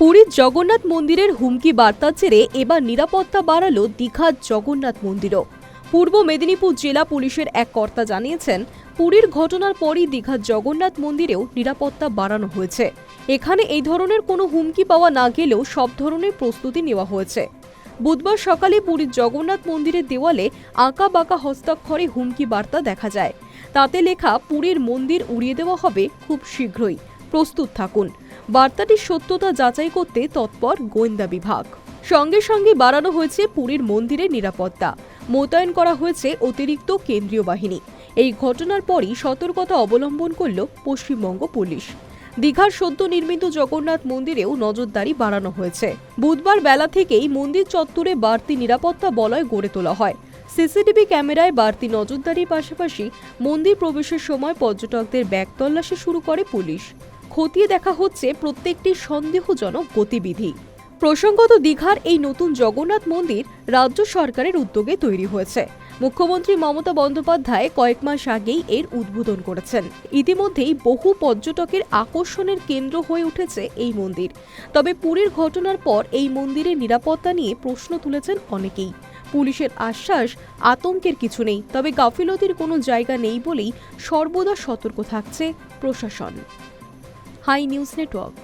পুরীর জগন্নাথ মন্দিরের হুমকি বার্তার জেরে এবার নিরাপত্তা বাড়ালো দীঘার জগন্নাথ মন্দিরও। পূর্ব মেদিনীপুর জেলা পুলিশের এক কর্তা জানিয়েছেন, পুরীর ঘটনার পরই দীঘার জগন্নাথ মন্দিরেও নিরাপত্তা বাড়ানো হয়েছে। এখানে এই ধরনের কোনো হুমকি পাওয়া না গেলেও সব ধরনের প্রস্তুতি নেওয়া হয়েছে। বুধবার সকালে পুরীর জগন্নাথ মন্দিরের দেওয়ালে আঁকা বাঁকা হস্তাক্ষরে হুমকি বার্তা দেখা যায়। তাতে লেখা, পুরীর মন্দির উড়িয়ে দেওয়া হবে খুব শীঘ্রই। প্রস্তুত থাকুন। বার্তাটির সত্যতা যাচাই করতে তৎপর গোয়েন্দা বিভাগ। সঙ্গে সঙ্গে বাড়ানো হয়েছে পুরীর মন্দিরের নিরাপত্তা। মোতায়েন করা হয়েছে অতিরিক্ত কেন্দ্রীয় বাহিনী। এই ঘটনার পরই সতর্কতা অবলম্বন করল পশ্চিমবঙ্গ পুলিশ। দীঘার সদ্য নির্মিত জগন্নাথ মন্দিরেও নজরদারি বাড়ানো হয়েছে। বুধবার বেলা থেকেই মন্দির চত্বরে বাড়তি নিরাপত্তা বলয় গড়ে তোলা হয়। সিসিটিভি ক্যামেরায় বাড়তি নজরদারির পাশাপাশি মন্দির প্রবেশের সময় পর্যটকদের ব্যাগ তল্লাশি শুরু করে পুলিশ। খতিয়ে দেখা হচ্ছে প্রত্যেকটি সন্দেহজনক গতিবিধি। প্রসঙ্গত দীঘার এই নতুন জগন্নাথ মন্দির রাজ্য সরকারের উদ্যোগে তৈরি হয়েছে। মুখ্যমন্ত্রী মমতা বন্দ্যোপাধ্যায় কয়েক মাস আগেই এর উদ্বোধন করেছেন। ইতিমধ্যেই বহু পর্যটকের আকর্ষণের কেন্দ্র হয়ে উঠেছে এই মন্দির। তবে পুরীর ঘটনার পর এই মন্দিরের নিরাপত্তা নিয়ে প্রশ্ন তুলেছেন অনেকেই। পুলিশের আশ্বাস, আতঙ্কের কিছু নেই, তবে গাফিলতির কোনো জায়গা নেই বলেই সর্বদা সতর্ক থাকছে প্রশাসন। High news network.